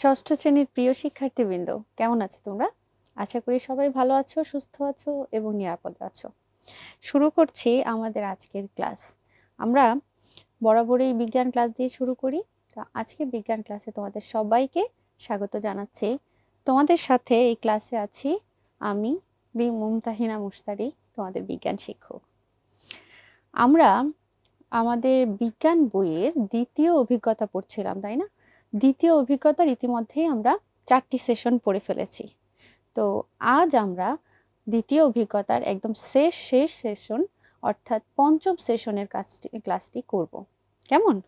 ষষ্ঠ শ্রেণির প্রিয় শিক্ষার্থীবৃন্দ, কেমন আছো তোমরা? আশা করি সবাই ভালো আছো, সুস্থ আছো এবং নিরাপদে আছো। শুরু করছি আমাদের আজকের ক্লাস। আমরা বরাবরই বিজ্ঞান ক্লাস দিয়ে শুরু করি। তো আজকে বিজ্ঞান ক্লাসে তোমাদের সবাইকে স্বাগত জানাচ্ছি। তোমাদের সাথে এই ক্লাসে আছি আমি, বি মুমতাহিনা মুস্তারি তোমাদের বিজ্ঞান শিক্ষক। আমরা আমাদের বিজ্ঞান বইয়ের দ্বিতীয় অভিজ্ঞতা পড়ছিলাম, তাই না? দ্বিতীয় অভিজ্ঞতার ইতিমধ্যেই আমরা চারটি সেশন পড়ে ফেলেছি। তো আজ আমরা দ্বিতীয় অভিজ্ঞতার একদম শেষ শেষ সেশন, অর্থাৎ পঞ্চম সেশনের কাজটি, ক্লাসটি করব। কেমন?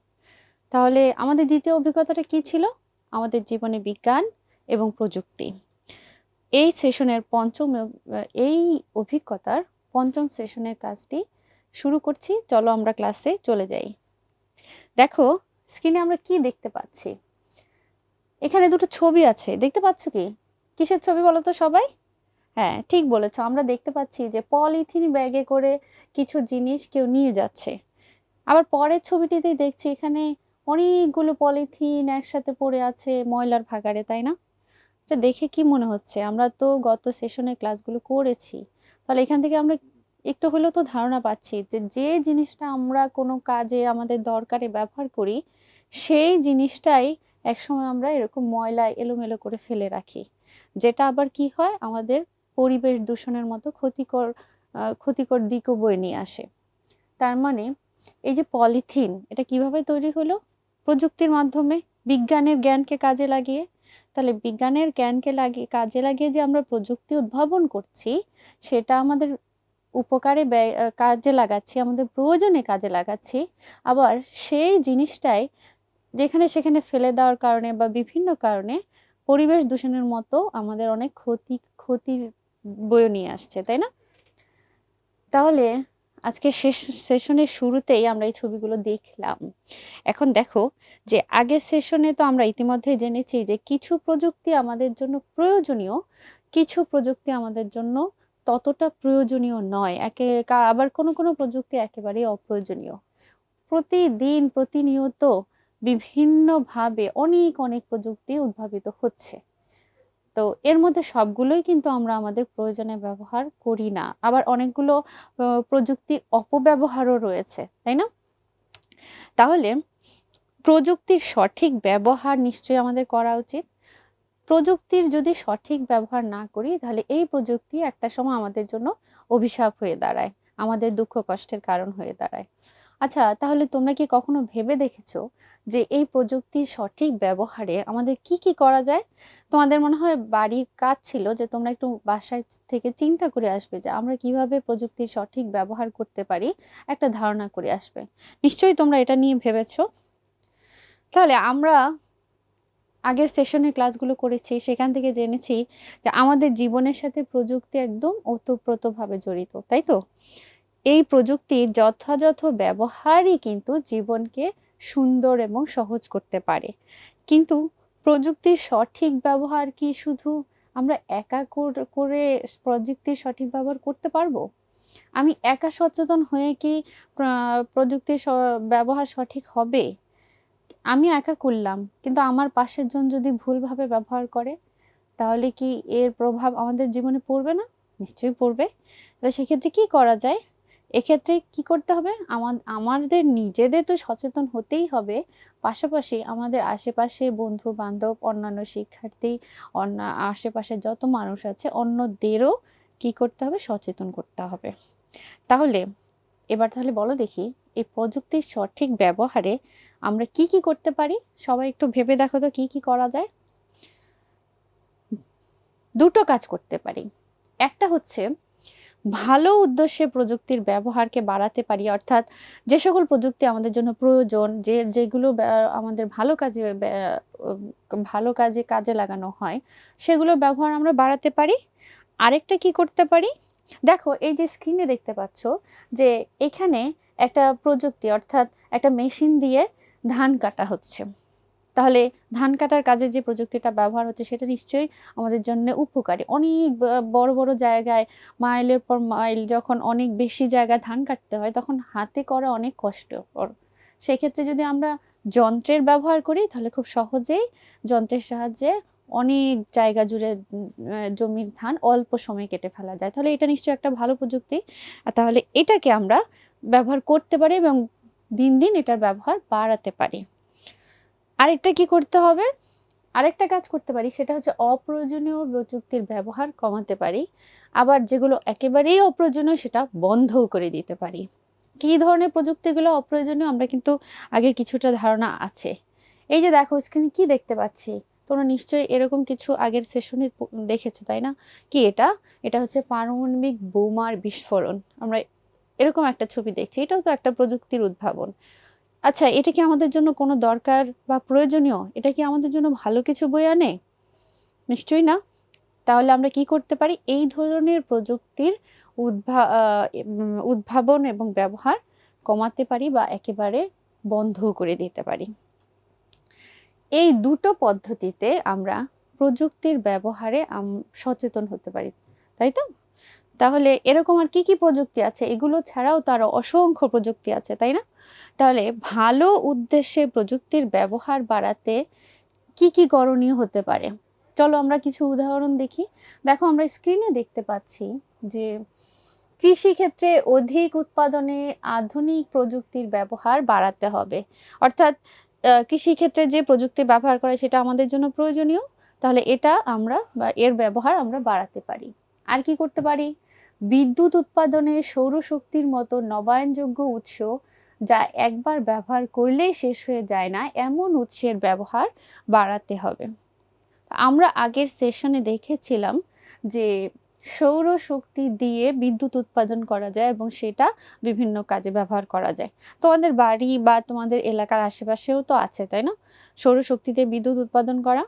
তাহলে আমাদের দ্বিতীয় অভিজ্ঞতাটা কি ছিল? আমাদের জীবনে বিজ্ঞান এবং প্রযুক্তি। এই সেশনের পঞ্চম, এই অভিজ্ঞতার পঞ্চম সেশনের কাজটি শুরু করছি। চলো আমরা ক্লাসে চলে যাই। দেখো, স্ক্রিনে আমরা কি দেখতে পাচ্ছি? এখানে দুটো ছবি আছে, দেখতে পাচ্ছ কি? কিসের ছবি বলো তো সবাই? হ্যাঁ ঠিক বলেছ। আমরা দেখতে পাচ্ছি যে পলিথিন ব্যাগে করে কিছু জিনিস কেউ নিয়ে যাচ্ছে। আবার পরের ছবিটিতেই দেখছি এখানে অনেকগুলো পলিথিন একসাথে পড়ে আছে ময়লার ভাগাড়ে, তাই না? এটা দেখে কি মনে হচ্ছে? আমরা তো গত সেশনে ক্লাসগুলো করেছি। তাহলে এখান থেকে আমরা একটু হলেও তো ধারণা পাচ্ছি যে যে জিনিসটা আমরা কোনো কাজে আমাদের দরকারে ব্যবহার করি, সেই জিনিসটাই একসময় আমরা এরকম ময়লা এলোমেলো করে ফেলে রাখি। যেটা আবার কি হয়? আমাদের পরিবেশ দূষণের মতো ক্ষতিকর ক্ষতিকর দিকও বয়ে নিয়ে আসে। তার মানে এই যে পলিথিন, এটা কীভাবে তৈরি হলো? প্রযুক্তির মাধ্যমে বিজ্ঞানের জ্ঞানকে কাজে লাগিয়ে। তাহলে বিজ্ঞানের জ্ঞানকে লাগিয়ে কাজে লাগিয়ে যে আমরা প্রযুক্তি উদ্ভাবন করছি, সেটা আমাদের উপকারে কাজে লাগাচ্ছি, আমাদের প্রয়োজনে কাজে লাগাচ্ছি। আবার সেই জিনিসটাই যেখানে সেখানে ফেলে দেওয়ার কারণে বা বিভিন্ন কারণে পরিবেশ দূষণের মতো আমাদের অনেক ক্ষতি, ক্ষতির বয়ে নিয়ে আসছে, তাই না? তাহলে আজকে শেষ, সেশনের শুরুতেই আমরা এই ছবিগুলো দেখলাম। এখন দেখো যে আগের সেশনে তো আমরা ইতিমধ্যে জেনেছি যে কিছু প্রযুক্তি আমাদের জন্য প্রয়োজনীয়, কিছু প্রযুক্তি আমাদের জন্য ততটা প্রয়োজনীয় নয়। একে আবার কোনো কোনো প্রযুক্তি একেবারেই অপ্রয়োজনীয়। প্রতিদিন, প্রতিনিয়ত বিভিন্নভাবে অনেক অনেক প্রযুক্তি উদ্ভাবিত হচ্ছে। তো এর মধ্যে সবগুলোই কিন্তু আমরা আমাদের প্রয়োজনে ব্যবহার করি না। আবার অনেকগুলো প্রযুক্তির অপব্যবহারও রয়েছে, তাই না? তাহলে প্রযুক্তির সঠিক ব্যবহার নিশ্চয়ই আমাদের করা উচিত। প্রযুক্তির যদি সঠিক ব্যবহার না করি, তাহলে এই প্রযুক্তি একটা সময় আমাদের জন্য অভিশাপ হয়ে দাঁড়ায়, আমাদের দুঃখ কষ্টের কারণ হয়ে দাঁড়ায়। আচ্ছা তাহলে তোমরা কি কখনো ভেবে দেখেছ যে এই প্রযুক্তির সঠিক ব্যবহারে আমাদের কি কি করা যায়? তোমাদের মনে হয় বাড়ির কাজ ছিল যে তোমরা একটু বাসায় থেকে চিন্তা করে আসবে যে আমরা কীভাবে প্রযুক্তির সঠিক ব্যবহার করতে পারি? একটা ধারণা করে আসবে। নিশ্চয়ই তোমরা এটা নিয়ে ভেবেছো? তাহলে আমরা আগের সেশনের ক্লাসগুলো করেছি, সেখান থেকে জেনেছি যে আমাদের জীবনের সাথে প্রযুক্তি একদম ওতপ্রোতভাবে জড়িত, তাই তো? এই প্রযুক্তির যথাযথ ব্যবহারই কিন্তু জীবনকে সুন্দর এবং সহজ করতে পারে। কিন্তু প্রযুক্তির সঠিক ব্যবহার কি শুধু আমরা একা কর- প্রযুক্তির সঠিক ব্যবহার করতে পারব? আমি একা সচেতন হয়ে কি প্রযুক্তির ব্যবহার সঠিক হবে? আমি একা করলাম, কিন্তু আমার পাশের জন যদি ভুলভাবে ব্যবহার করে, তাহলে কি এর প্রভাব আমাদের জীবনে পড়বে না? নিশ্চয়ই পড়বে। তাহলে সেক্ষেত্রে কি করা যায়? এক্ষেত্রে কি করতে হবে? আমাদের নিজেদের তো সচেতন হতেই হবে। পাশাপাশি আমাদের আশেপাশে বন্ধু বান্ধব অন্যান্য শিক্ষার্থী, অন্য, আশেপাশে যত মানুষ আছে, অন্যদেরও কি করতে হবে? সচেতন করতে হবে। তাহলে, এবার তাহলে বলো দেখি, এই প্রযুক্তির সঠিক ব্যবহারে আমরা কি কি করতে পারি? সবাই একটু ভেবে দেখো তো কি কি করা যায়। দুটো কাজ করতে পারি। একটা হচ্ছে ভালো উদ্দেশ্যে প্রযুক্তির ব্যবহারকে বাড়াতে পারি, অর্থাৎ যে সকল প্রযুক্তি আমাদের জন্য প্রয়োজন, যে, যেগুলো আমাদের ভালো কাজে ভালো কাজে কাজে লাগানো হয়, সেগুলো ব্যবহার আমরা বাড়াতে পারি। আরেকটা কি করতে পারি? দেখো, এই যে স্ক্রিনে দেখতে পাচ্ছ যে এখানে একটা প্রযুক্তি, অর্থাৎ একটা মেশিন দিয়ে ধান কাটা হচ্ছে। তাহলে ধান কাটার কাজে যে প্রযুক্তিটা ব্যবহার হচ্ছে সেটা নিশ্চয়ই আমাদের জন্য উপকারী। অনেক বড় বড় জায়গায় মাইলের পর মাইল যখন অনেক বেশি জায়গায় ধান কাটতে হয় তখন হাতে করা অনেক কষ্টকর। সেক্ষেত্রে যদি আমরা যন্ত্রের ব্যবহার করি তাহলে খুব সহজেই যন্ত্রের সাহায্যে অনেক জায়গা জুড়ে জমির ধান অল্প সময়ে কেটে ফেলা যায়। তাহলে এটা নিশ্চয়ই একটা ভালো প্রযুক্তি। তাহলে এটাকে আমরা ব্যবহার করতে পারি এবং দিন দিন এটার ব্যবহার বাড়াতে পারি। আরেকটা কি করতে হবে? আরেকটা কাজ করতে পারি, সেটা হচ্ছে অপ্রয়োজনীয় প্রযুক্তির ব্যবহার কমাতে পারি। আবার যেগুলো একেবারেই অপ্রয়োজনীয়, সেটা বন্ধও করে দিতে পারি। কী ধরনের প্রযুক্তিগুলো অপ্রয়োজনীয়? আমরা কিন্তু আগে কিছুটা ধারণা আছে। এই যে দেখো স্ক্রিনে কি দেখতে পাচ্ছি? তোমরা নিশ্চয়ই এরকম কিছু আগের সেশনে দেখেছ, তাই না? কি এটা? এটা হচ্ছে পারমাণবিক বোমার বিস্ফোরণ। আমরা এরকম একটা ছবি দেখছি। এটাও তো একটা প্রযুক্তির উদ্ভাবন। আচ্ছা এটা কি আমাদের জন্য কোনো দরকার বা প্রয়োজনীয়? এটা কি আমাদের জন্য ভালো কিছু বই আনে? নিশ্চয়ই না। তাহলে আমরা কি করতে পারি? এই ধরনের প্রযুক্তির উদ্ভা উদ্ভাবন এবং ব্যবহার কমাতে পারি বা একেবারে বন্ধ করে দিতে পারি। এই দুটো পদ্ধতিতে আমরা প্রযুক্তির ব্যবহারে সচেতন হতে পারি। তাই তো? তাহলে এরকম আর কি কি প্রযুক্তি আছে? এগুলো ছাড়াও তার অসংখ্য প্রযুক্তি আছে তাই না? তাহলে ভালো উদ্দেশ্যে প্রযুক্তির ব্যবহার বাড়াতে কি কি করণীয় হতে পারে? চলো আমরা কিছু উদাহরণ দেখি। দেখো আমরা স্ক্রিনে দেখতে পাচ্ছি যে কৃষি ক্ষেত্রে অধিক উৎপাদনে আধুনিক প্রযুক্তির ব্যবহার বাড়াতে হবে। অর্থাৎ আহ, কৃষি ক্ষেত্রে যে প্রযুক্তি ব্যবহার করে সেটা আমাদের জন্য প্রয়োজনীয়। তাহলে এটা আমরা বা এর ব্যবহার আমরা বাড়াতে পারি। আর কি করতে পারি? বিদ্যুৎ উৎপাদনে সৌরশক্তির মতো নবায়নযোগ্য উৎস যা একবার ব্যবহার করলেই শেষ হয়ে যায় না, এমন উৎসের ব্যবহার বাড়াতে হবে। আমরা আগের সেশনে দেখেছিলাম যে সৌরশক্তি দিয়ে বিদ্যুৎ উৎপাদন করা যায় এবং সেটা বিভিন্ন কাজে ব্যবহার করা যায়। তোমাদের বাড়ি বা তোমাদের এলাকার আশেপাশেও তো আছে, তাই না? সৌরশক্তিতে বিদ্যুৎ উৎপাদন করা।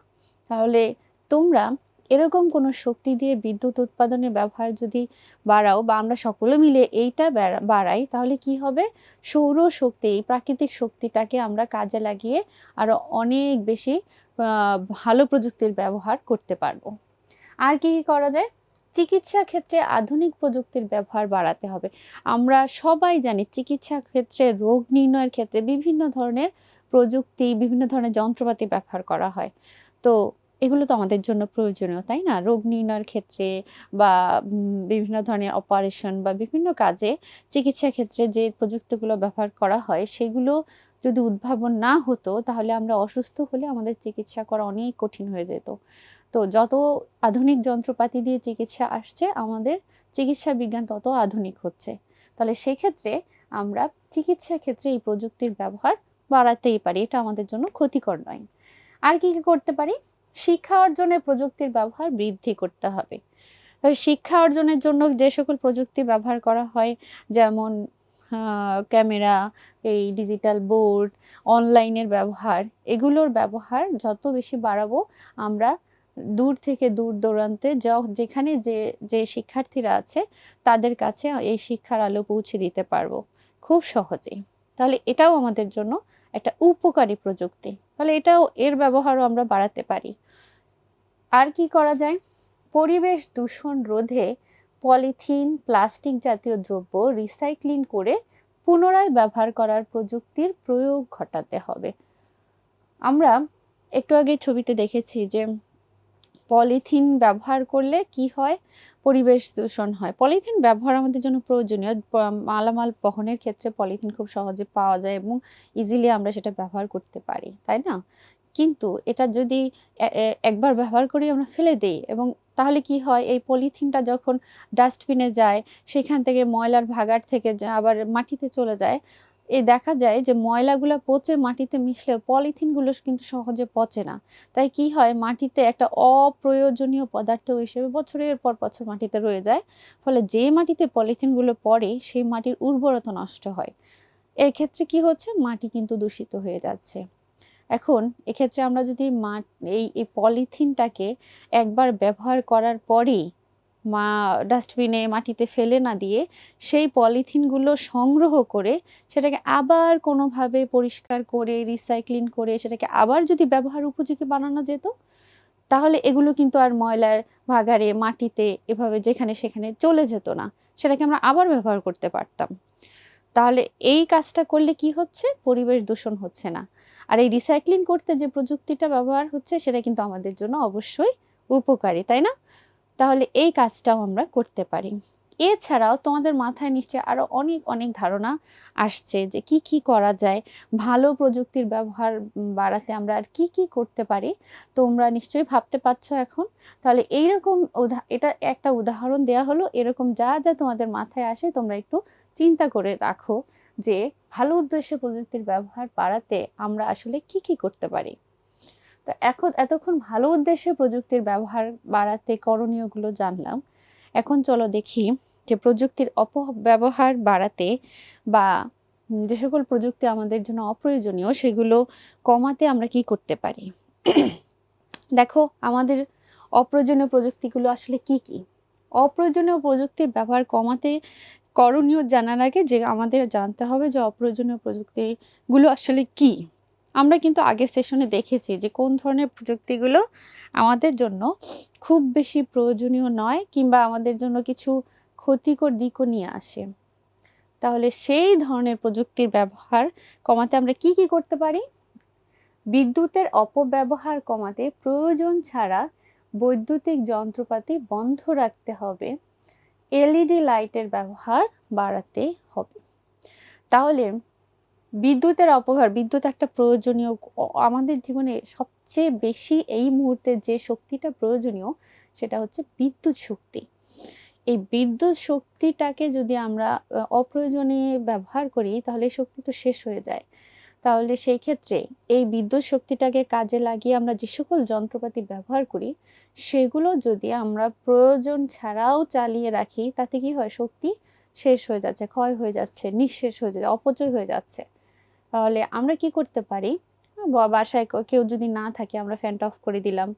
তাহলে তোমরা এরকম কোনো শক্তি দিয়ে বিদ্যুৎ উৎপাদনের ব্যবহার যদি বাড়াও বা আমরা সকলে মিলে এইটা বাড়াই, তাহলে কি হবে? সৌর শক্তি, এই প্রাকৃতিক শক্তিটাকে আমরা কাজে লাগিয়ে আরও অনেক বেশি ভালো প্রযুক্তির ব্যবহার করতে পারব। আর কি কি করা যায়? চিকিৎসা ক্ষেত্রে আধুনিক প্রযুক্তির ব্যবহার বাড়াতে হবে। আমরা সবাই জানি চিকিৎসা ক্ষেত্রে রোগ নির্ণয়ের ক্ষেত্রে বিভিন্ন ধরনের প্রযুক্তি, বিভিন্ন ধরনের যন্ত্রপাতি ব্যবহার করা হয়। তো এগুলো তো আমাদের জন্য প্রয়োজনীয়, তাই না? রোগ নির্ণয়ের ক্ষেত্রে বা বিভিন্ন ধরনের অপারেশন বা বিভিন্ন কাজে চিকিৎসা ক্ষেত্রে যে প্রযুক্তিগুলো ব্যবহার করা হয়, সেগুলো যদি উদ্ভাবন না হতো, তাহলে আমরা অসুস্থ হলে আমাদের চিকিৎসা করা অনেক কঠিন হয়ে যেত। তো যত আধুনিক যন্ত্রপাতি দিয়ে চিকিৎসা আসছে, আমাদের চিকিৎসা বিজ্ঞান তত আধুনিক হচ্ছে। তাহলে সেক্ষেত্রে আমরা চিকিৎসা ক্ষেত্রে এই প্রযুক্তির ব্যবহার বাড়াতেই পারি, এটা আমাদের জন্য ক্ষতিকর নয়। আর কি কি করতে পারি? শিক্ষা অর্জনে প্রযুক্তির ব্যবহার বৃদ্ধি করতে হবে। শিক্ষা অর্জনের জন্য যে সকল প্রযুক্তি ব্যবহার করা হয়, যেমন ক্যামেরা, এই ডিজিটাল বোর্ড, অনলাইনের ব্যবহার, এগুলোর ব্যবহার যত বেশি বাড়াবো, আমরা দূর থেকে দূর দূরান্তে যেখানে যে যে শিক্ষার্থীরা আছে, তাদের কাছে এই শিক্ষার আলো পৌঁছে দিতে পারব। খুব সহজেই। তাহলে এটাও আমাদের জন্য একটা উপকারী প্রযুক্তি। ফলে এটাও এর ব্যবহারও আমরা বাড়াতে পারি। আর কি করা যায়? পরিবেশ দূষণ রোধে পলিথিন, প্লাস্টিক জাতীয় দ্রব্য রিসাইক্লিং করে পুনরায় ব্যবহার করার প্রযুক্তির প্রয়োগ ঘটাতে হবে। আমরা একটু আগে ছবিতে দেখেছি যে পলিথিন ব্যবহার করলে কি হয়? পরিবেশ দূষণ হয়। পলিথিন ব্যবহার আমাদের জন্য প্রয়োজনীয়। মালামাল বহনের ক্ষেত্রে পলিথিন খুব সহজে পাওয়া যায় এবং ইজিলি আমরা সেটা ব্যবহার করতে পারি, তাই না? কিন্তু এটা যদি একবার ব্যবহার করি আমরা ফেলে দিই এবং তাহলে কি হয়? এই পলিথিনটা যখন ডাস্টবিনে যায়, সেখান থেকে ময়লার ভাগার থেকে আবার মাটিতে চলে যায় এই দেখা যায় যে ময়লাগুলো পচে মাটিতে মিশলেও পলিথিনগুলো কিন্তু সহজে পচে না। তাই কি হয়? মাটিতে একটা অপ্রয়োজনীয় পদার্থ হিসেবে বছরের পর বছর মাটিতে রয়ে যায়। ফলে যে মাটিতে পলিথিনগুলো পড়ে, সেই মাটির উর্বরতা নষ্ট হয়। এক্ষেত্রে কি হচ্ছে? মাটি কিন্তু দূষিত হয়ে যাচ্ছে। এখন এক্ষেত্রে আমরা যদি এই এই পলিথিনটাকে একবার ব্যবহার করার পরেই মা ডাস্টবিনে মাটিতে ফেলে না দিয়ে সেই পলিথিনগুলো সংগ্রহ করে সেটাকে আবার কোনোভাবে পরিষ্কার করে রিসাইক্লিং করে সেটাকে আবার যদি ব্যবহার উপযোগী বানানো যেত, তাহলে এগুলো কিন্তু আর ময়লার ভাগারে মাটিতে এভাবে যেখানে সেখানে চলে যেত না, সেটাকে আমরা আবার ব্যবহার করতে পারতাম। তাহলে এই কাজটা করলে কি হচ্ছে? পরিবেশ দূষণ হচ্ছে না। আর এই রিসাইক্লিং করতে যে প্রযুক্তিটা ব্যবহার হচ্ছে সেটা কিন্তু আমাদের জন্য অবশ্যই উপকারী, তাই না? তাহলে এই কাজটাও আমরা করতে পারি। এছাড়াও তোমাদের মাথায় নিশ্চয়ই আরও অনেক অনেক ধারণা আসছে যে কি কি করা যায়। ভালো প্রযুক্তির ব্যবহার বাড়াতে আমরা আর কি কি করতে পারি, তোমরা নিশ্চয়ই ভাবতে পারছ এখন। তাহলে এইরকম এটা একটা উদাহরণ দেয়া হলো, এরকম যা যা তোমাদের মাথায় আসে তোমরা একটু চিন্তা করে রাখো যে ভালো উদ্দেশ্যে প্রযুক্তির ব্যবহার বাড়াতে আমরা আসলে কি কি করতে পারি। তো এখন এতক্ষণ ভালো উদ্দেশ্যে প্রযুক্তির ব্যবহার বাড়াতে করণীয়গুলো জানলাম। এখন চলো দেখি যে প্রযুক্তির অপব্যবহার বাড়াতে বা যে সকল প্রযুক্তি আমাদের জন্য অপ্রয়োজনীয় সেগুলো কমাতে আমরা কি করতে পারি? দেখো, আমাদের অপ্রয়োজনীয় প্রযুক্তিগুলো আসলে কি কি? অপ্রয়োজনীয় প্রযুক্তির ব্যবহার কমাতে করণীয় জানার আগে যে আমাদের জানতে হবে যে অপ্রয়োজনীয় প্রযুক্তিগুলো আসলে কি। আমরা কিন্তু আগের সেশনে দেখেছি যে কোন ধরনের প্রযুক্তিগুলো আমাদের জন্য খুব বেশি প্রয়োজনীয় নয় কিংবা আমাদের জন্য কিছু ক্ষতিকর দিকও নিয়ে আসে। তাহলে সেই ধরনের প্রযুক্তির ব্যবহার কমাতে আমরা কি কি করতে পারি? বিদ্যুতের অপব্যবহার কমাতে প্রয়োজন ছাড়া বৈদ্যুতিক যন্ত্রপাতি বন্ধ রাখতে হবে। এলইডি লাইটের ব্যবহার বাড়াতে হবে। তাহলে বিদ্যুতের অপব্যবহার, বিদ্যুৎ একটা প্রয়োজনীয় আমাদের জীবনে সবচেয়ে বেশি এই মুহূর্তে যে শক্তিটা প্রয়োজনীয় সেটা হচ্ছে বিদ্যুৎ শক্তি। এই বিদ্যুৎ শক্তিটাকে যদি আমরা অপ্রয়োজনে ব্যবহার করি তাহলে শক্তি তো শেষ হয়ে যায়। তাহলে সেই ক্ষেত্রে এই বিদ্যুৎ শক্তিটাকে কাজে লাগিয়ে আমরা যে সকল যন্ত্রপাতি ব্যবহার করি, সেগুলো যদি আমরা প্রয়োজন ছাড়াও চালিয়ে রাখি, তাতে কি হয়? শক্তি শেষ হয়ে যাচ্ছে, ক্ষয় হয়ে যাচ্ছে, নিঃশেষ হয়ে যাচ্ছে, অপচয় হয়ে যাচ্ছে। তাহলে আমরা কি করতে পারি? বাসায় কেউ যদি না থাকে আমরা ফ্যানটা অফ করে দিলাম।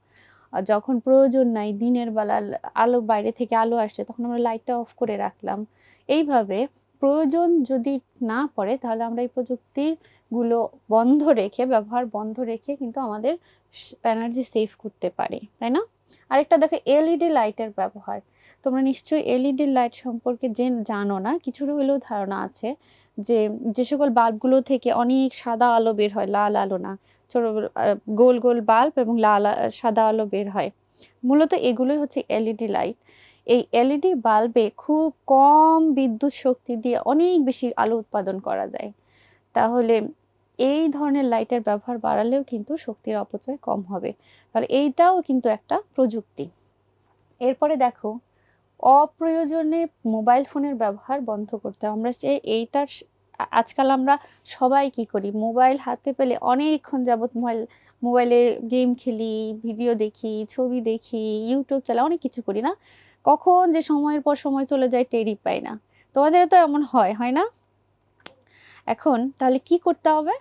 যখন প্রয়োজন নাই, দিনের বেলা আলো বাইরে থেকে আলো আসছে, তখন আমরা লাইটটা অফ করে রাখলাম। এইভাবে প্রয়োজন যদি না পড়ে, তাহলে আমরা এই প্রযুক্তিরগুলো বন্ধ রেখে, ব্যবহার বন্ধ রেখে কিন্তু আমাদের এনার্জি সেভ করতে পারি। তাই না? আরেকটা দেখো এলইডি লাইটের ব্যবহার। তোমরা নিশ্চয়ই এলইডি লাইট সম্পর্কে যে জানো না। কিছুটা হলেও ধারণা আছে যে যে সকল বাল্বগুলো থেকে অনেক সাদা আলো বের হয়, লাল আলো না, ছোট গোল গোল বাল্ব এবং লাল সাদা আলো বের হয়। মূলত এগুলোই হচ্ছে এলইডি লাইট এই এলইডি বাল্বে খুব কম বিদ্যুৎ শক্তি দিয়ে অনেক বেশি আলো উৎপাদন করা যায়। তাহলে এই ধরনের লাইটের ব্যবহার বাড়ালেও কিন্তু শক্তির অপচয় কম হবে। তাহলে এইটাও কিন্তু একটা প্রযুক্তি। এরপরে দেখো অপ্রয়োজনে মোবাইল ফোনের ব্যবহার বন্ধ করতে আমরা সে এইটার আজকাল আমরা সবাই কি করি? মোবাইল হাতে পেলে অনেকক্ষণ যাবৎ মোবাইল, মোবাইলে গেম খেলি, ভিডিও দেখি, ছবি দেখি ইউটিউব চালা অনেক কিছু করি না। কখন যে সময়ের পর সময় চলে যায় টেরি পাই না। তোমাদেরও তো এমন হয় হয় না? এখন তাহলে কি করতে হবে?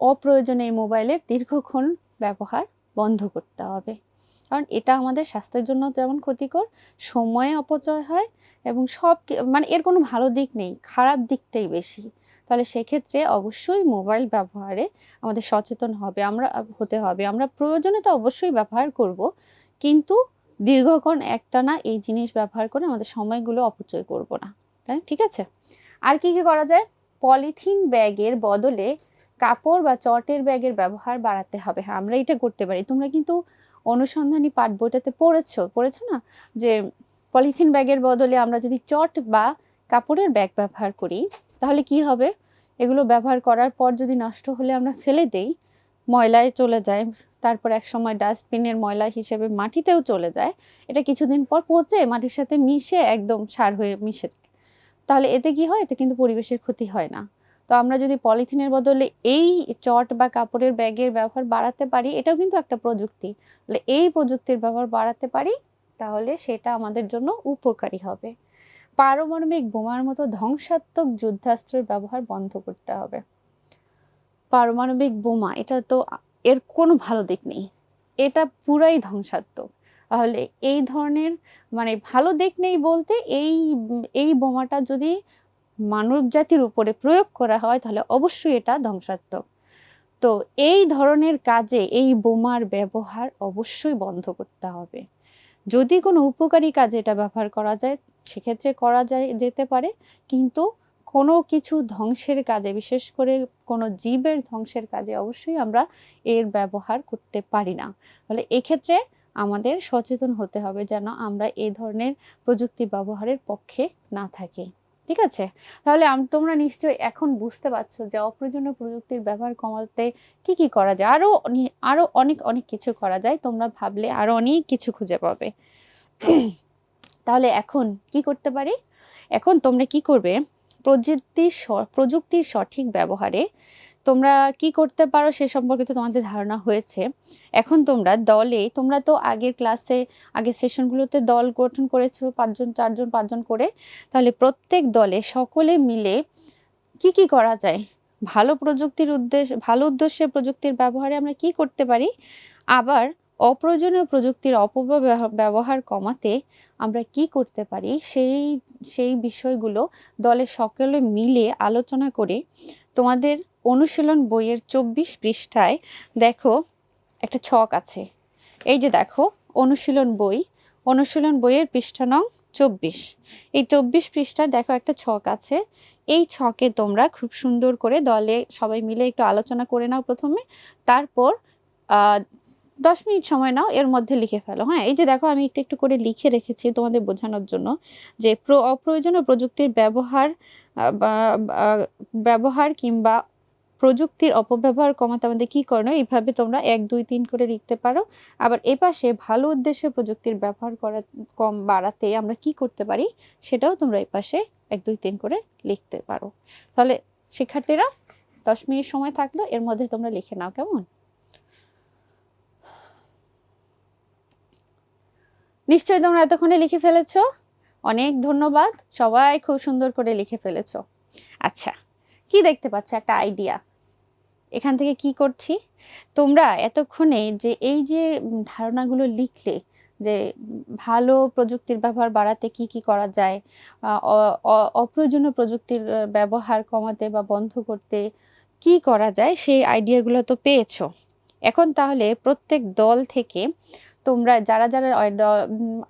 অপ্রয়োজনে মোবাইলের দীর্ঘক্ষণ ব্যবহার বন্ধ করতে হবে। কারণ এটা আমাদের স্বাস্থ্যের জন্য তেমন ক্ষতিকর, সময়ে অপচয় হয় এবং সব মানে এর কোনো ভালো দিক নেই, খারাপ দিকটাই বেশি। তাহলে সেক্ষেত্রে অবশ্যই মোবাইল ব্যবহারে আমাদের সচেতন হবে, আমরা হতে হবে। আমরা প্রয়োজনে তো অবশ্যই ব্যবহার করব, কিন্তু দীর্ঘক্ষণ একটানা এই জিনিস ব্যবহার করে আমাদের সময়গুলো অপচয় করব না, তাই ঠিক আছে? আর কি কি করা যায়? পলিথিন ব্যাগের বদলে কাপড় বা চটের ব্যাগের ব্যবহার বাড়াতে হবে। হ্যাঁ আমরা এটা করতে পারি। তোমরা কিন্তু অনুসন্ধানী পাঠ বইটাতে পড়েছো? পড়েছো না? যে পলিথিন ব্যাগের বদলে আমরা যদি চট বা কাপড়ের ব্যাগ ব্যবহার করি, তাহলে কি হবে? এগুলো ব্যবহার করার পর যদি নষ্ট হলে আমরা ফেলে দেই, ময়লায় চলে যায়, তারপর এক সময় ডাস্টবিনের ময়লা হিসেবে মাটিতেও চলে যায়, এটা কিছুদিন পর পচে মাটির সাথে মিশে একদম সার হয়ে মিশে যায়। তাহলে এতে কি হয়? এতে কিন্তু পরিবেশের ক্ষতি হয় না। তো আমরা যদি পলিথিনের বদলে এই চট বা কাপড়ের ব্যাগের ব্যবহার বাড়াতে পারি, এটাও কিন্তু একটা প্রযুক্তি। তাহলে এই প্রযুক্তির ব্যবহার বাড়াতে পারি, তাহলে সেটা আমাদের জন্য উপকারী হবে। পারমাণবিক বোমার মতো ধ্বংসাত্মক যুদ্ধাস্ত্রের ব্যবহার বন্ধ করতে হবে। পারমাণবিক বোমা, এটা তো এর কোনো ভালো দিক নেই। এটা পুরাই ধ্বংসাত্মক। তাহলে এই ধরনের মানে ভালো দিক নেই বলতে এই এই বোমাটা যদি মানব জাতির উপরে প্রয়োগ করা হয়, তাহলে অবশ্যই এটা ধ্বংসাত্মক। তো এই ধরনের কাজে এই বোমার ব্যবহার অবশ্যই বন্ধ করতে হবে। যদি কোনো উপকারী কাজে এটা ব্যবহার করা যায়, সেক্ষেত্রে করা যায়, যেতে পারে। কিন্তু কোনো কিছু ধ্বংসের কাজে, বিশেষ করে কোনো জীবের ধ্বংসের কাজে অবশ্যই আমরা এর ব্যবহার করতে পারি না। ফলে এক্ষেত্রে আমাদের সচেতন হতে হবে যেন আমরা এই ধরনের প্রযুক্তি ব্যবহারের পক্ষে না থাকি। ঠিক আছে? তাহলে তোমরা নিশ্চয়ই এখন বুঝতে পারছ যে অপ্রয়োজনীয় প্রযুক্তির ব্যবহার কমাতে কি কি করা যায়। আরও আরও আরও অনেক অনেক কিছু করা যায়। তোমরা ভাবলে আরও অনেক কিছু খুঁজে পাবে। তাহলে এখন কি করতে পারি? এখন তোমরা কি করবে? প্রযুক্তির প্রযুক্তির সঠিক ব্যবহারে তোমরা কি করতে পারো সে সম্পর্কে তো তোমাদের ধারণা হয়েছে। এখন তোমরা দলে, তোমরা তো আগের ক্লাসে, আগের সেশনগুলোতে দল গঠন করেছ পাঁচজন, চারজন, পাঁচজন করে। তাহলে প্রত্যেক দলে সকলে মিলে কি কি করা যায়? ভালো প্রযুক্তির উদ্দেশ্য ভালো উদ্দেশ্যে প্রযুক্তির ব্যবহারে আমরা কি করতে পারি? আবার অপ্রয়োজনীয় প্রযুক্তির অপব্যবহার, ব্যবহার কমাতে আমরা কি করতে পারি? সেই সেই বিষয়গুলো দলের সকলে মিলে আলোচনা করে তোমাদের অনুশীলন বইয়ের চব্বিশ পৃষ্ঠায় দেখো একটা ছক আছে। এই যে দেখো, অনুশীলন বই, অনুশীলন বইয়ের পৃষ্ঠা নং চব্বিশ। এই চব্বিশ পৃষ্ঠায় দেখো একটা ছক আছে। এই ছকে তোমরা খুব সুন্দর করে দলে সবাই মিলে একটু আলোচনা করে নাও প্রথমে, তারপর দশ মিনিট সময় নাও, এর মধ্যে লিখে ফেলো। হ্যাঁ এই যে দেখো আমি একটু একটু করে লিখে রেখেছি তোমাদের বোঝানোর জন্য যে প্র- অপ্রয়োজনীয় প্রযুক্তির ব্যবহার ব্যবহার কিংবা প্রযুক্তির অপব্যবহার কমাতে আমাদের কি করণীয়? এইভাবে তোমরা এক, দুই, তিন করে লিখতে পারো। আবার এপাশে ভালো উদ্দেশ্যে প্রযুক্তির ব্যবহার করা কম বাড়াতে আমরা কি করতে পারি? সেটাও তোমরা এপাশে এক, দুই, তিন করে লিখতে পারো। তাহলে শিক্ষার্থীরা, দশ মিনিট সময় থাকল, এর মধ্যে তোমরা লিখে নাও কেমন? নিশ্চয়ই তোমরা এতক্ষণে লিখে ফেলেছো। অনেক ধন্যবাদ। সবাই খুব সুন্দর করে লিখে ফেলেছো। আচ্ছা কি দেখতে পাচ্ছ? একটা আইডিয়া এখান থেকে কি করছি? তোমরা এতক্ষণে যে এই যে ধারণাগুলো লিখলে যে ভালো প্রযুক্তির ব্যবহার বাড়াতে কি কি করা যায় অপ্রয়োজনীয় প্রযুক্তির ব্যবহার কমাতে বা বন্ধ করতে কি করা যায় সেই আইডিয়াগুলো তো পেয়েছ। এখন তাহলে প্রত্যেক দল থেকে তোমরা যারা যারা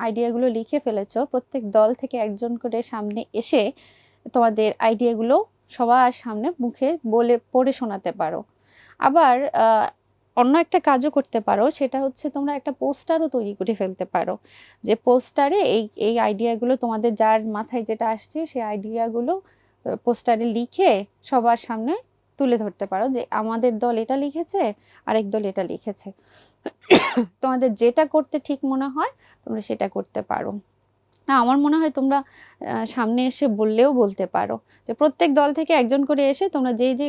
আইডিয়াগুলো লিখে ফেলেছো, প্রত্যেক দল থেকে একজন করে সামনে এসে তোমাদের আইডিয়াগুলো সবার সামনে মুখে বলে, পড়ে শোনাতে পারো। আবার অন্য একটা কাজও করতে পারো, সেটা হচ্ছে তোমরা একটা পোস্টারও তৈরি করে ফেলতে পারো। যে পোস্টারে এই এই আইডিয়াগুলো তোমাদের যার মাথায় যেটা আসছে সেই আইডিয়াগুলো পোস্টারে লিখে সবার সামনে তুলে ধরতে পারো যে আমাদের দল এটা লিখেছে, আরেক দল এটা লিখেছে। তোমাদের যেটা করতে ঠিক মনে হয়, তোমরা সেটা করতে পারো। না, আমার মনে হয় তোমরা সামনে এসে বললেও বলতে পারো। যে প্রত্যেক দল থেকে একজন করে এসে তোমরা যে যে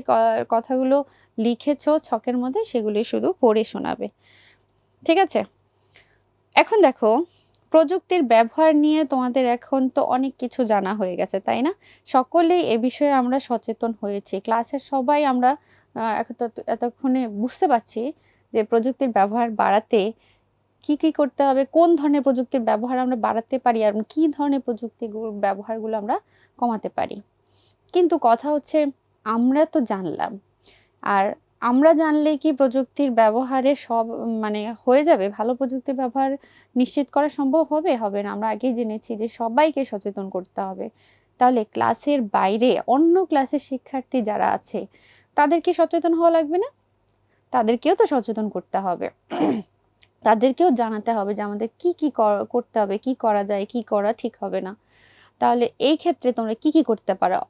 কথাগুলো লিখেছো ছকের মধ্যে সেগুলি শুধু পড়ে শোনাবে। ঠিক আছে? এখন দেখো, প্রযুক্তির ব্যবহার নিয়ে তোমাদের এখন তো অনেক কিছু জানা হয়ে গেছে, তাই না? সকলেই এ বিষয়ে আমরা সচেতন হয়েছি। ক্লাসের সবাই আমরা এতক্ষণে বুঝতে পারছি যে প্রযুক্তির ব্যবহার বাড়াতে কি কি করতে হবে, কোন ধরনের প্রযুক্তির ব্যবহার আমরা বাড়াতে পারি আর কি ধরনের প্রযুক্তি ব্যবহারগুলো আমরা কমাতে পারি? কিন্তু কথা হচ্ছে আমরা তো জানলাম। আর আমরা জানলে কি প্রযুক্তির ব্যবহারে সব মানে হয়ে যাবে? ভালো প্রযুক্তির ব্যবহার নিশ্চিত করা সম্ভব হবে? হবে না। আমরা আগেই জেনেছি যে সবাইকে সচেতন করতে হবে। তাহলে ক্লাসের বাইরে অন্য ক্লাসের শিক্ষার্থী যারা আছে তাদেরকে সচেতন হওয়া লাগবে না? তাদেরকেও তো সচেতন করতে হবে। তাদেরকেও জানাতে হবে যে আমাদের কি কি কর- করতে হবে, কি করা যায়, কি করা ঠিক হবে না। তাহলে এই ক্ষেত্রে তোমরা কি কি করতে পারো?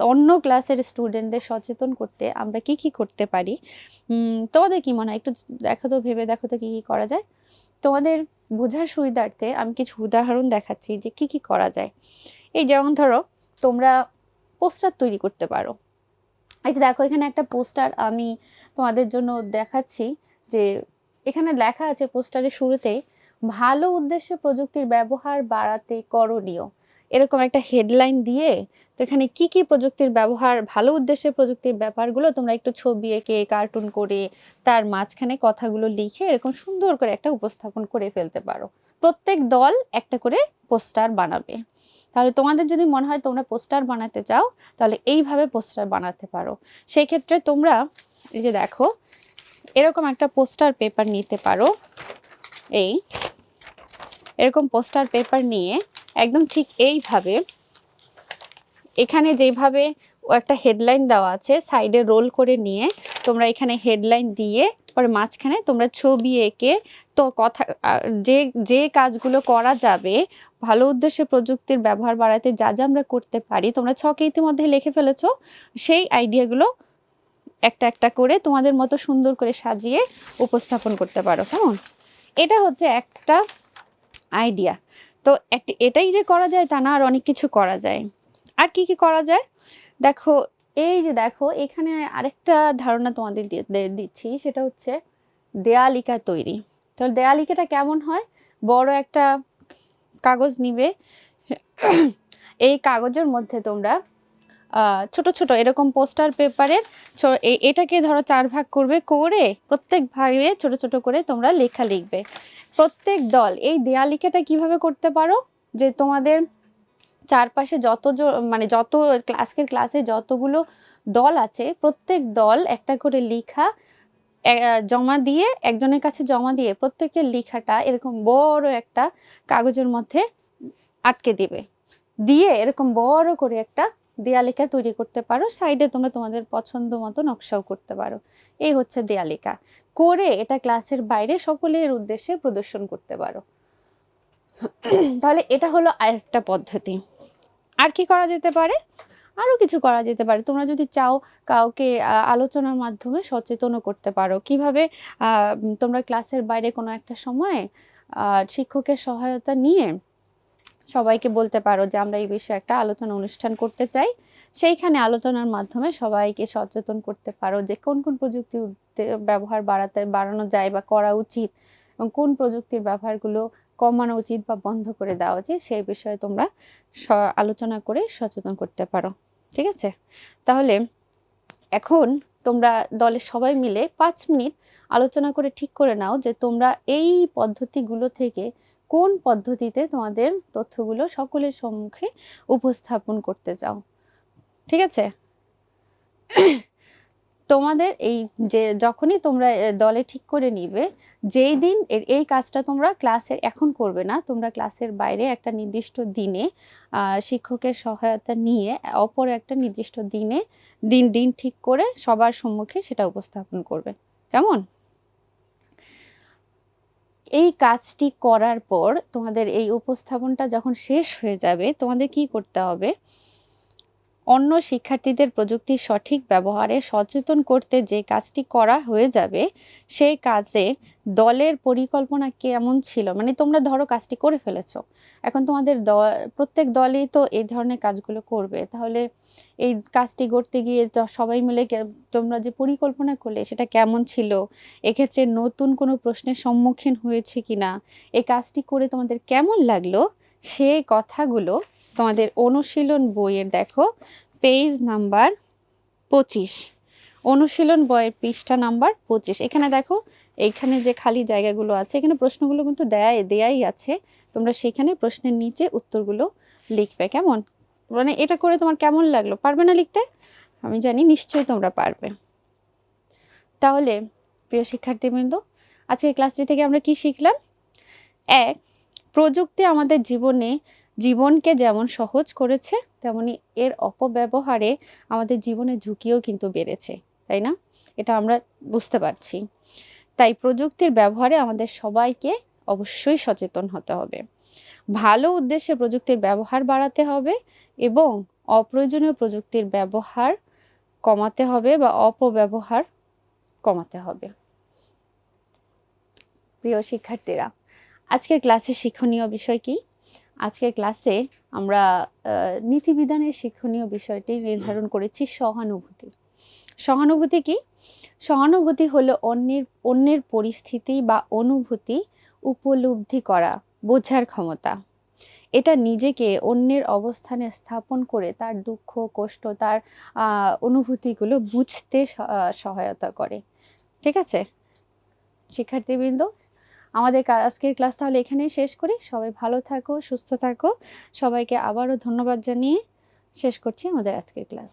অন্য ক্লাসের স্টুডেন্টদের সচেতন করতে আমরা কি কি করতে পারি? তোমাদের কি মনে হয়? একটু দেখো তো, ভেবে দেখো তো কি কি করা যায়। তোমাদের বোঝার সুবিধার্থে আমি কিছু উদাহরণ দেখাচ্ছি যে কি কি করা যায়। এই যেমন ধরো, তোমরা পোস্টার তৈরি করতে পারো। এই দেখো, এখানে একটা পোস্টার আমি তোমাদের জন্য দেখাচ্ছি যে এখানে লেখা আছে পোস্টারের শুরুতে ভালো উদ্দেশ্যে প্রযুক্তির ব্যবহার বাড়াতে করণীয়। এরকম একটা হেডলাইন দিয়ে, তো এখানে কি কি প্রযুক্তির ব্যবহার, ভালো উদ্দেশ্যে প্রযুক্তির ব্যাপারগুলো তোমরা একটু ছবি এঁকে কার্টুন করে, তার মাঝখানে কথাগুলো লিখে এরকম সুন্দর করে একটা উপস্থাপন করে ফেলতে পারো। প্রত্যেক দল একটা করে পোস্টার বানাবে। তাহলে তোমাদের যদি মনে হয় তোমরা পোস্টার বানাতে চাও, তাহলে এইভাবে পোস্টার বানাতে পারো। সেই ক্ষেত্রে তোমরা, এই যে দেখো এরকম একটা পোস্টার পেপার নিতে পারো। এই এরকম পোস্টার পেপার নিয়ে একদম ঠিক এইভাবে এখানে যেভাবে একটা হেডলাইন দেওয়া আছে, সাইডে রোল করে নিয়ে তোমরা এখানে হেডলাইন দিয়ে পরে মাঝখানে তোমরা ছবি এঁকে তো কথা, যে যে কাজগুলো করা যাবে, ভালো উদ্দেশ্যে প্রযুক্তির ব্যবহার বাড়াতে যা যা আমরা করতে পারি, তোমরা ছকে ইতিমধ্যে লিখে ফেলেছো, সেই আইডিয়াগুলো একটা একটা করে তোমাদের মতো সুন্দর করে সাজিয়ে উপস্থাপন করতে পারো, কেমন? এটা হচ্ছে একটা আইডিয়া তো এটাই যে করা যায় তা না, আর অনেক কিছু করা যায়। আর কি কি করা যায়? দেখো, এই যে দেখো, এখানে আরেকটা ধারণা তোমাদের দিচ্ছি, সেটা হচ্ছে দেয়ালিকা তৈরি। তো দেয়ালিকাটা কেমন হয়? বড় একটা কাগজ নিবে। এই কাগজের মধ্যে তোমরা ছোট ছোট এরকম পোস্টার পেপারের এটাকে ধরো চার ভাগ করবে করে প্রত্যেক ভাগে ছোট ছোট করে তোমরা লেখা লিখবে। প্রত্যেক দল, এই দেয়ালিকাটা কীভাবে করতে পারো? যে তোমাদের চারপাশে যত মানে যত ক্লাসের ক্লাসে যতগুলো দল আছে, প্রত্যেক দল একটা করে লিখা জমা দিয়ে, একজনের কাছে জমা দিয়ে প্রত্যেকের লেখাটা এরকম বড় একটা কাগজের মধ্যে আটকে দিবে। দিয়ে এরকম বড় করে একটা দেয়ালিকা তৈরি করতে পারো, সাইডে তোমরা তোমাদের পছন্দ মতো নকশাও করতে পারো। এই হচ্ছে দেয়ালিকা। করে এটা ক্লাসের বাইরে সকলের উদ্দেশ্যে প্রদর্শন করতে পারো। তাহলে এটা হলো আরেকটা পদ্ধতি। আর কি করা যেতে পারে? আরও কিছু করা যেতে পারে। তোমরা যদি চাও কাউকে আলোচনার মাধ্যমে সচেতনও করতে পারো। কীভাবে তোমরা ক্লাসের বাইরে কোনো একটা সময়ে শিক্ষকের সহায়তা নিয়ে সবাইকে বলতে পারো যে আমরা এই বিষয়ে একটা আলোচনা অনুষ্ঠান করতে চাই। সেইখানে আলোচনার মাধ্যমে সবাইকে সচেতন করতে পারো যে কোন কোন প্রযুক্তি ব্যবহার বাড়াতে, বাড়ানো যায় বা করা উচিত এবং কোন প্রযুক্তির ব্যবহারগুলো কমানো উচিত বা বন্ধ করে দেওয়া উচিত সেই বিষয়ে তোমরা আলোচনা করে সচেতন করতে পারো। ঠিক আছে? তাহলে এখন তোমরা দলের সবাই মিলে পাঁচ মিনিট আলোচনা করে ঠিক করে নাও যে তোমরা এই পদ্ধতিগুলো থেকে কোন পদ্ধতিতে তোমাদের তথ্যগুলো সকলের সম্মুখে উপস্থাপন করতে চাও? ঠিক আছে? তোমাদের এই যে যখনই তোমরা দলে ঠিক করে নিবে, যেই দিন এই কাজটা তোমরা ক্লাসের এখন করবে না, তোমরা ক্লাসের বাইরে একটা নির্দিষ্ট দিনে শিক্ষকের সহায়তা নিয়ে, অপর একটা নির্দিষ্ট দিনে দিন দিন ঠিক করে সবার সম্মুখে সেটা উপস্থাপন করবে। কেমন? এই কাজটি করার পর তোমাদের এই উপস্থাপনটা যখন শেষ হয়ে যাবে, তোমাদের কি করতে হবে? অন্য শিক্ষার্থীদের প্রযুক্তির সঠিক ব্যবহারে সচেতন করতে যে কাজটি করা হয়ে যাবে, সেই কাজে দলের পরিকল্পনা কেমন ছিল? মানে তোমরা ধরো কাজটি করে ফেলেছো। এখন তোমাদের প্রত্যেক দলই তো এই ধরনের কাজগুলো করবে। তাহলে এই কাজটি করতে গিয়ে সবাই মিলে তোমরা যে পরিকল্পনা করলে সেটা কেমন ছিল? এক্ষেত্রে নতুন কোনো প্রশ্নের সম্মুখীন হয়েছে কিনা? এই কাজটি করে তোমাদের কেমন লাগল? সেই কথাগুলো তোমাদের অনুশীলন বইয়ের, দেখো পেজ নাম্বার পঁচিশ। অনুশীলন বইয়ের পৃষ্ঠা নাম্বার পঁচিশ। এখানে দেখো এইখানে যে খালি জায়গাগুলো আছে, এখানে প্রশ্নগুলো কিন্তু দেয় দেয়াই আছে। তোমরা সেখানে প্রশ্নের নিচে উত্তরগুলো লিখবে, কেমন? মানে এটা করে তোমার কেমন লাগল? পারবে না লিখতে? আমি জানি নিশ্চয়ই তোমরা পারবে। তাহলে, প্রিয় শিক্ষার্থীবৃন্দ, আজকের ক্লাসটি থেকে আমরা কি শিখলাম? এক প্রযুক্তি আমাদের জীবনে, জীবনকে যেমন সহজ করেছে, তেমনি এর অপব্যবহারে আমাদের জীবনের ঝুঁকিও কিন্তু বেড়েছে, তাই না? এটা আমরা বুঝতে পারছি। তাই প্রযুক্তির ব্যবহারে আমাদের সবাইকে অবশ্যই সচেতন হতে হবে। ভালো উদ্দেশ্যে প্রযুক্তির ব্যবহার বাড়াতে হবে এবং অপ্রয়োজনীয় প্রযুক্তির ব্যবহার কমাতে হবে বা অপব্যবহার কমাতে হবে। প্রিয় শিক্ষার্থীরা আজকের ক্লাসে শিক্ষণীয় বিষয় কি? আজকের ক্লাসে আমরা নীতিবিধানের শিক্ষণীয় বিষয়টি নির্ধারণ করেছি সহানুভূতি। সহানুভূতি কি? সহানুভূতি হলো অন্যের অন্যের পরিস্থিতি বা অনুভূতি উপলব্ধি করা, বোঝার ক্ষমতা। এটা নিজেকে অন্যের অবস্থানে স্থাপন করে তার দুঃখ, কষ্ট, তার অনুভূতিগুলো বুঝতে সহায়তা করে। ঠিক আছে? শিক্ষার্থীবৃন্দ আমাদের আজকের ক্লাস তাহলে এখানেই শেষ করি। সবাই ভালো থাকো, সুস্থ থাকো। সবাইকে আবারও ধন্যবাদ জানিয়ে শেষ করছি আমাদের আজকের ক্লাস।